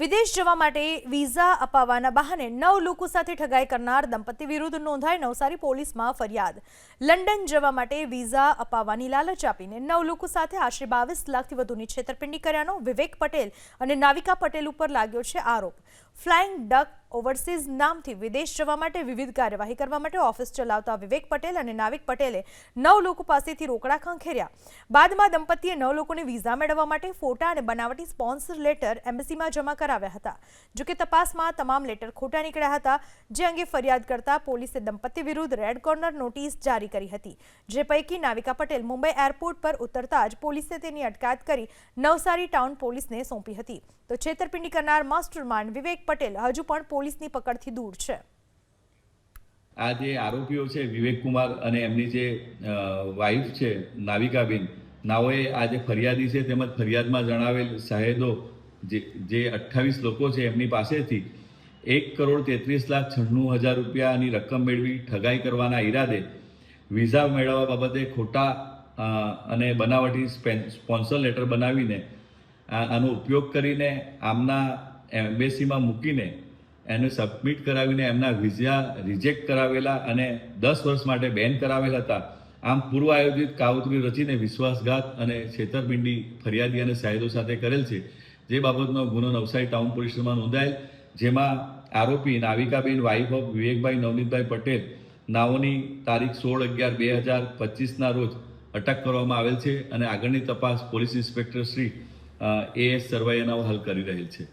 વિદેશ જવા માટે વિઝા અપાવવાના બહાને નવ લોકો સાથે ઠગાઈ કરનાર દંપતી વિરુદ્ધ નોંધાઈ નવસારી પોલીસમાં ફરિયાદ. લંડન જવા માટે વિઝા અપાવવાની લાલચ આપીને નવ લોકો સાથે આશરે બાવીસ લાખથી વધુની છેતરપિંડી કર્યાનો વિવેક પટેલ અને નાવિકા પટેલ ઉપર લાગ્યો છે આરોપ. ફ્લાઇંગ ડક ઓવરસીઝ નામથી વિદેશ જવા માટે વિવિધ કાર્યવાહી કરવા માટે ઓફિસ ચલાવતા વિવેક પટેલ અને નાવિક પટેલે નવ લોકો પાસેથી રોકડા ખંખેર્યા. બાદમાં દંપતીએ નવ લોકોને વિઝા મેળવવા માટે ફોટા અને બનાવટી સ્પોન્સર લેટર એમ્બેસીમાં જમા કરાવ્યા હતા. જોકે તપાસમાં તમામ લેટર ખોટા નીકળ્યા હતા, જે અંગે ફરિયાદ કરતા પોલીસે દંપતી વિરુદ્ધ રેડ કોર્નર નોટિસ જારી કરી હતી. જે પૈકી નાવિકા પટેલ મુંબઈ એરપોર્ટ પર ઉતરતા જ પોલીસે તેની અટકાયત કરી નવસારી ટાઉન પોલીસને સોંપી હતી. તો છેતરપિંડી કરનાર માસ્ટરમાઇન્ડ વિવેક પટેલ હજુ પણ પોલીસની પકડથી દૂર છે. આ જે આરોપીઓ છે, વિવેક કુમાર અને એમની જે વાઇફ છે નાવિકાબેન નાઓએ આ જે ફરિયાદી છે, તેમજ ફરિયાદમાં જણાવેલ સાહેદો જે જે અઠ્ઠાવીસ લોકો છે એમની પાસેથી એક કરોડ તેત્રીસ લાખ છન્નું હજાર રૂપિયાની રકમ મેળવી ઠગાઈ કરવાના ઈરાદે વિઝા મેળવવા બાબતે ખોટા અને બનાવટી સ્પોન્સર લેટર બનાવીને આનો ઉપયોગ કરીને આમના એમ્બેસીમાં મૂકીને એને સબમિટ કરાવીને એમના વિઝા રિજેક્ટ કરાવેલા અને દસ વર્ષ માટે બેન કરાવેલા હતા. આમ પૂર્વ આયોજિત કાવતરી રચીને વિશ્વાસઘાત અને છેતરપિંડી, ફરિયાદી અને સાહેદો સાથે કરેલ છે. જે બાબતનો ગુનો નવસારી ટાઉન પોલીસમાં નોંધાયેલ, જેમાં આરોપી નાવિકાબેન વાઇફ ઓફ વિવેકભાઈ નવનીતભાઈ પટેલ, નાઓની તારીખ સોળ અગિયાર બે હજાર પચીસના રોજ અટક કરવામાં આવેલ છે અને આગળની તપાસ police inspector Shri A S સરવૈયાનાઓ હાલ કરી રહેલ છે.